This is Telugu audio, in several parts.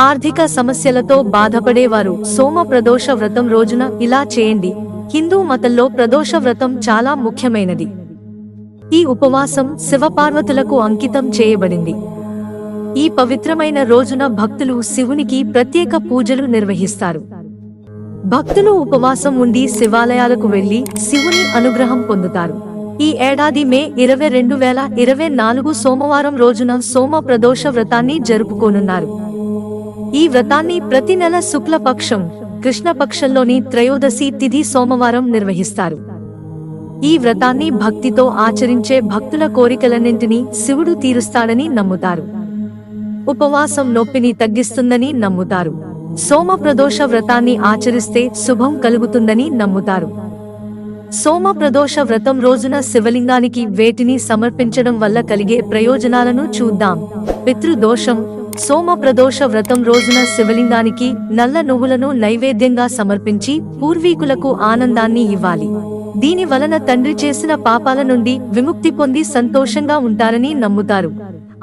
ఆర్థిక సమస్యలతో బాధపడేవారు. సోమ ప్రదోష వ్రతం రోజున ఇలా చేయండి. హిందూ మతంలో ప్రదోష వ్రతం చాలా ముఖ్యమైనది. ఈ ఉపవాసం శివపార్వతులకు అంకితం చేయబడింది. ఈ పవిత్రమైన రోజున భక్తులు శివునికి ప్రత్యేక పూజలు నిర్వహిస్తారు. భక్తులు ఉపవాసం ఉండి శివాలయాలకు వెళ్ళి శివుని అనుగ్రహం పొందుతారు. ఈ ఏడాది మే ఇరవై రెండు వేల ఇరవై నాలుగు సోమవారం రోజున సోమ ప్రదోష వ్రతాన్ని జరుపుకోనున్నారు. ఈ వ్రతాన్ని ప్రతి నెల శుక్లపక్షం కృష్ణపక్షంలోని త్రయోదశి తిథి సోమవారం నిర్వహిస్తారు. ఈ వ్రతాన్ని భక్తితో ఆచరించే భక్తుల కోరికలన్నింటినీ శివుడు తీరుస్తాడని నమ్ముతారు. ఉపవాసం నొప్పిని తగ్గిస్తుందని నమ్ముతారు. సోమ ప్రదోష వ్రతాన్ని ఆచరిస్తే శుభం కలుగుతుందని నమ్ముతారు. సోమ ప్రదోష వ్రతం రోజున శివలింగానికి వేటిని సమర్పించడం వల్ల కలిగే ప్రయోజనాలను చూద్దాం. పితృదోషం సోమప్రదోష వ్రతం రోజున శివలింగానికి నల్ల నువ్వులను నైవేద్యంగా సమర్పించి పూర్వీకులకు ఆనందాన్ని ఇవ్వాలి. దీని వలన తండ్రి చేసిన పాపాల నుండి విముక్తి పొంది సంతోషంగా ఉంటారని నమ్ముతారు.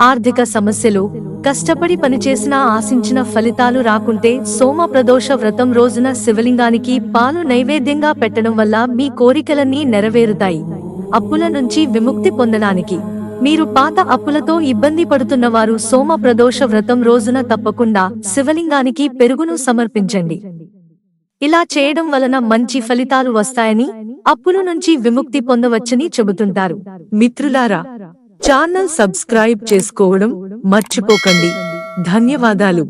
ఆర్థిక సమస్యలు కష్టపడి పనిచేసినా ఆశించిన ఫలితాలు రాకుంటే సోమప్రదోష వ్రతం రోజున శివలింగానికి పాలు నైవేద్యంగా పెట్టడం వల్ల మీ కోరికలన్నీ నెరవేరుతాయి. అప్పుల నుంచి విముక్తి పొందడానికి మీరు పాత అప్పులతో ఇబ్బంది పడుతున్న వారు సోమ ప్రదోష వ్రతం రోజున తప్పకుండా శివలింగానికి పెరుగును సమర్పించండి. ఇలా చేయడం వలన మంచి ఫలితాలు వస్తాయని అప్పుల నుంచి విముక్తి పొందవచ్చని చెబుతుంటారు. మిత్రులారా ఛానల్ సబ్స్క్రైబ్ చేసుకోవడం మర్చిపోకండి. ధన్యవాదాలు.